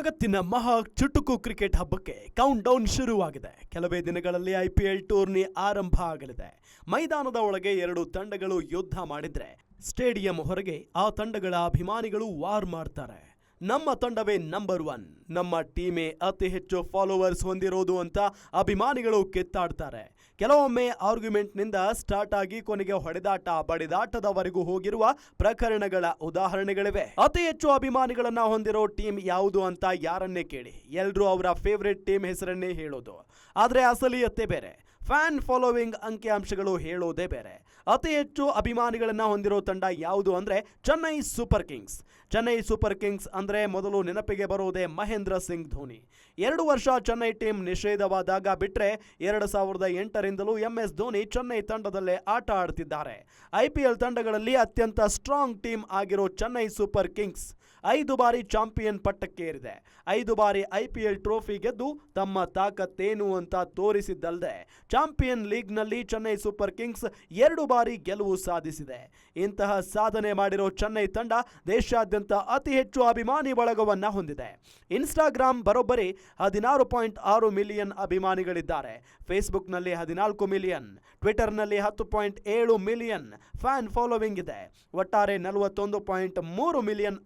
ಇವತ್ತಿನ ಮಹಾ ಚುಟುಕು ಕ್ರಿಕೆಟ್ ಹಬ್ಬಕ್ಕೆ ಕೌಂಟ್ ಡೌನ್ ಶುರುವಾಗಿದೆ. ಕೆಲವೇ ದಿನಗಳಲ್ಲಿ ಐಪಿಎಲ್ ಟೂರ್ನಿ ಆರಂಭ ಆಗಲಿದೆ. ಮೈದಾನದ ಒಳಗೆ ಎರಡು ತಂಡಗಳು ಯುದ್ಧ ಮಾಡಿದ್ರೆ, ಸ್ಟೇಡಿಯಂ ಹೊರಗೆ ಆ ತಂಡಗಳ ಅಭಿಮಾನಿಗಳು ವಾರ್ ಮಾಡ್ತಾರೆ. ನಮ್ಮ ತಂಡವೇ ನಂಬರ್ ಒನ್ ನಮ್ಮ ಟೀಮೇ ಅತಿ ಹೆಚ್ಚು ಫಾಲೋವರ್ಸ್ ಹೊಂದಿರೋದು ಅಂತ ಅಭಿಮಾನಿಗಳು ಕಿತ್ತಾಡ್ತಾರೆ. ಕೆಲವೊಮ್ಮೆ ಆರ್ಗ್ಯುಮೆಂಟ್ನಿಂದ ಸ್ಟಾರ್ಟ್ ಆಗಿ ಕೊನೆಗೆ ಹೊಡೆದಾಟ, ಬಡಿದಾಟದವರೆಗೂ ಹೋಗಿರುವ ಪ್ರಕರಣಗಳ ಉದಾಹರಣೆಗಳಿವೆ. ಅತಿ ಹೆಚ್ಚು ಅಭಿಮಾನಿಗಳನ್ನ ಹೊಂದಿರೋ ಟೀಮ್ ಯಾವುದು ಅಂತ ಯಾರನ್ನೇ ಕೇಳಿ. ಎಲ್ರೂ ಅವರ ಫೇವರೆಟ್ ಟೀಮ್ ಹೆಸರನ್ನೇ ಹೇಳೋದು. ಆದ್ರೆ ಅಸಲಿಯತ್ತೆ ಬೇರೆ. ಫ್ಯಾನ್ ಫಾಲೋವಿಂಗ್ ಅಂಕಿಅಂಶಗಳು ಹೇಳೋದೇ ಬೇರೆ. ಅತಿ ಹೆಚ್ಚು ಅಭಿಮಾನಿಗಳನ್ನು ಹೊಂದಿರೋ ತಂಡ ಯಾವುದು ಅಂದರೆ Chennai Super Kings. Chennai Super Kings ಅಂದರೆ ಮೊದಲು ನೆನಪಿಗೆ ಬರೋದೇ ಮಹೇಂದ್ರ ಸಿಂಗ್ ಧೋನಿ. ಎರಡು ವರ್ಷ ಚೆನ್ನೈ ಟೀಮ್ ನಿಷೇಧವಾದಾಗ ಬಿಟ್ಟರೆ ಎರಡು ಸಾವಿರದ ಎಂಟರಿಂದಲೂ ಎಂ ಎಸ್ ಧೋನಿ ಚೆನ್ನೈ ತಂಡದಲ್ಲೇ ಆಟ ಆಡ್ತಿದ್ದಾರೆ. ಐಪಿಎಲ್ ತಂಡಗಳಲ್ಲಿ ಅತ್ಯಂತ ಸ್ಟ್ರಾಂಗ್ ಟೀಮ್ ಆಗಿರೋ ಚೆನ್ನೈ ಸೂಪರ್ ಕಿಂಗ್ಸ್ ಐದು ಬಾರಿ ಚಾಂಪಿಯನ್ ಪಟ್ಟಕ್ಕೇರಿದೆ. ಐದು ಬಾರಿ ಐಪಿಎಲ್ ಟ್ರೋಫಿ ಗೆದ್ದು ತಮ್ಮ ತಾಕತ್ತೇನು ಅಂತ ತೋರಿಸಿದ್ದಲ್ಲದೆ ಚಾಂಪಿಯನ್ ಲೀಗ್ನಲ್ಲಿ ಚೆನ್ನೈ ಸೂಪರ್ ಕಿಂಗ್ಸ್ ಎರಡು ಬಾರಿ ಗೆಲುವು ಸಾಧಿಸಿದೆ. ಇಂತಹ ಸಾಧನೆ ಮಾಡಿರೋ ಚೆನ್ನೈ ತಂಡ ದೇಶಾದ್ಯಂತ ಅತಿ ಹೆಚ್ಚು ಅಭಿಮಾನಿ ಬಳಗವನ್ನ ಹೊಂದಿದೆ. ಇನ್ಸ್ಟಾಗ್ರಾಮ್ ಬರೋಬ್ಬರಿ ಹದಿನಾರು ಪಾಯಿಂಟ್ ಆರು ಮಿಲಿಯನ್ ಅಭಿಮಾನಿಗಳಿದ್ದಾರೆ. ಫೇಸ್ಬುಕ್ನಲ್ಲಿ ಹದಿನಾಲ್ಕು ಮಿಲಿಯನ್, ಟ್ವಿಟರ್ನಲ್ಲಿ ಹತ್ತು ಪಾಯಿಂಟ್ ಏಳು ಮಿಲಿಯನ್ ಫ್ಯಾನ್ ಫಾಲೋವಿಂಗ್ ಇದೆ. ಒಟ್ಟಾರೆ ನಲವತ್ತೊಂದು ಪಾಯಿಂಟ್ ಮೂರು ಮಿಲಿಯನ್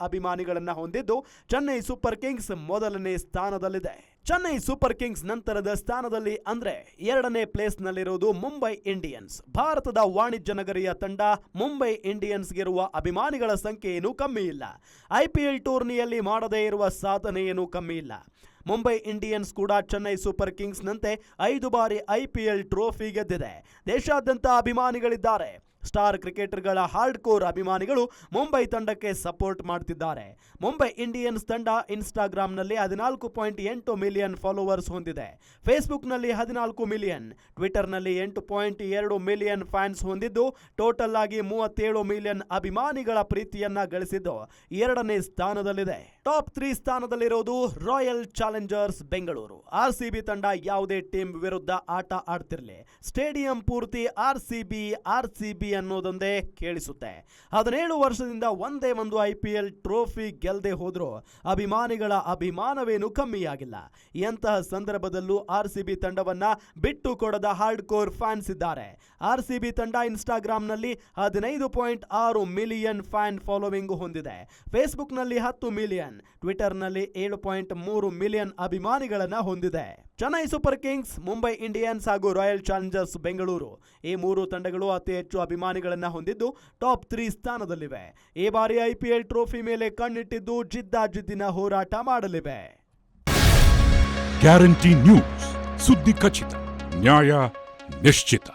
ಅಭಿಮಾನಿಗಳನ್ನ ಹೊಂದಿದ್ದು, ಚೆನ್ನೈ ಸೂಪರ್ ಕಿಂಗ್ಸ್ ಮೊದಲನೇ ಸ್ಥಾನದಲ್ಲಿದೆ. ಚೆನ್ನೈ ಸೂಪರ್ ಕಿಂಗ್ಸ್ ನಂತರದ ಸ್ಥಾನದಲ್ಲಿ ಅಂದ್ರೆ ಎರಡನೇ ಪ್ಲೇಸ್ನಲ್ಲಿರುವುದು ಮುಂಬೈ ಇಂಡಿಯನ್ಸ್. ಭಾರತದ ವಾಣಿಜ್ಯ ನಗರಿಯ ತಂಡ ಮುಂಬೈ ಇಂಡಿಯನ್ಸ್ಗಿರುವ ಅಭಿಮಾನಿಗಳ ಸಂಖ್ಯೆ ಏನೂ ಕಮ್ಮಿ ಇಲ್ಲ. ಐಪಿಎಲ್ ಟೂರ್ನಿಯಲ್ಲಿ ಮಾಡದೇ ಇರುವ ಸಾಧನೆ ಏನೂ ಕಮ್ಮಿ ಇಲ್ಲ. ಮುಂಬೈ ಇಂಡಿಯನ್ಸ್ ಕೂಡ ಚೆನ್ನೈ ಸೂಪರ್ ಕಿಂಗ್ಸ್ನಂತೆ ಐದು ಬಾರಿ ಐಪಿಎಲ್ ಟ್ರೋಫಿ ಗೆದ್ದಿದೆ. ದೇಶಾದ್ಯಂತ ಅಭಿಮಾನಿಗಳಿದ್ದಾರೆ. ಸ್ಟಾರ್ ಕ್ರಿಕೆಟರ್ಗಳ ಹಾರ್ಡ್ ಕೋರ್ ಅಭಿಮಾನಿಗಳು ಮುಂಬೈ ತಂಡಕ್ಕೆ ಸಪೋರ್ಟ್ ಮಾಡ್ತಿದ್ದಾರೆ. ಮುಂಬೈ ಇಂಡಿಯನ್ಸ್ ತಂಡ ಇನ್ಸ್ಟಾಗ್ರಾಂನಲ್ಲಿ ಹದಿನಾಲ್ಕು ಪಾಯಿಂಟ್ ಎಂಟು ಮಿಲಿಯನ್ ಫಾಲೋವರ್ಸ್ ಹೊಂದಿದೆ. ಫೇಸ್ಬುಕ್ನಲ್ಲಿ ಹದಿನಾಲ್ಕು ಮಿಲಿಯನ್, ಟ್ವಿಟರ್ನಲ್ಲಿ ಎಂಟು ಪಾಯಿಂಟ್ ಎರಡು ಮಿಲಿಯನ್ ಫ್ಯಾನ್ಸ್ ಹೊಂದಿದ್ದು, ಟೋಟಲ್ ಆಗಿ ಮೂವತ್ತೇಳು ಮಿಲಿಯನ್ ಅಭಿಮಾನಿಗಳ ಪ್ರೀತಿಯನ್ನ ಗಳಿಸಿದ್ದು ಎರಡನೇ ಸ್ಥಾನದಲ್ಲಿದೆ. Top three ಸ್ಥಾನದಲ್ಲಿರೋದು royal challengers Bengaluru. R C B ತಂಡ ಯಾವುದೇ ಟೀಮ್ ವಿರುದ್ಧ ಆಟ ಆಡ್ತಿರಲಿ. ಸ್ಟೇಡಿಯಂ ಪೂರ್ತಿ R C B R C B ಅನ್ನೋದೊಂದೇ ಕೇಳಿಸುತ್ತೆ. ಹದಿನೇಳು ವರ್ಷದಿಂದ ಒಂದೇ ಒಂದು ಐ ಪಿ ಎಲ್ ಟ್ರೋಫಿ ಗೆಲ್ಲದೆ ಹೋದ್ರು ಅಭಿಮಾನಿಗಳ ಅಭಿಮಾನವೇನು ಕಮ್ಮಿಯಾಗಿಲ್ಲ. ಎಂತಹ ಸಂದರ್ಭದಲ್ಲೂ ಆರ್ ಸಿ ಬಿ ತಂಡವನ್ನ ಬಿಟ್ಟು ಕೊಡದ ಹಾರ್ಡ್ ಕೋರ್ ಫ್ಯಾನ್ಸ್ ಇದ್ದಾರೆ. ಆರ್ ಸಿ ಬಿ ತಂಡ ಇನ್ಸ್ಟಾಗ್ರಾಮ್ನಲ್ಲಿ ಹದಿನೈದು ಪಾಯಿಂಟ್ ಆರು ಮಿಲಿಯನ್ ಫ್ಯಾನ್ ಫಾಲೋವಿಂಗ್ ಹೊಂದಿದೆ. ಫೇಸ್ಬುಕ್ನಲ್ಲಿ ಹತ್ತು ಮಿಲಿಯನ್, ಟ್ವಿಟರ್ನಲ್ಲಿ ಏಳು ಪಾಯಿಂಟ್ ಮೂರು ಮಿಲಿಯನ್ ಅಭಿಮಾನಿಗಳನ್ನು ಹೊಂದಿದೆ. Chennai Super Kings, Mumbai Indians ಹಾಗೂ ರಾಯಲ್ ಚಾಲೆಂಜರ್ಸ್ ಬೆಂಗಳೂರು ಈ ಮೂರು ತಂಡಗಳು ಅತಿ ಹೆಚ್ಚು ಅಭಿಮಾನಿಗಳನ್ನ ಹೊಂದಿದ್ದು ಟಾಪ್ ತ್ರೀ ಸ್ಥಾನದಲ್ಲಿವೆ. ಈ ಬಾರಿ ಐಪಿಎಲ್ ಟ್ರೋಫಿ ಮೇಲೆ ಕಣ್ಣಿಟ್ಟಿದ್ದು ಜಿದ್ದಾಜಿದ್ದಿನ ಹೋರಾಟ ಮಾಡಲಿವೆ. ಗ್ಯಾರಂಟಿ ನ್ಯೂಸ್ ಸುದ್ದಿ ಖಚಿತ, ನ್ಯಾಯ ನಿಶ್ಚಿತ.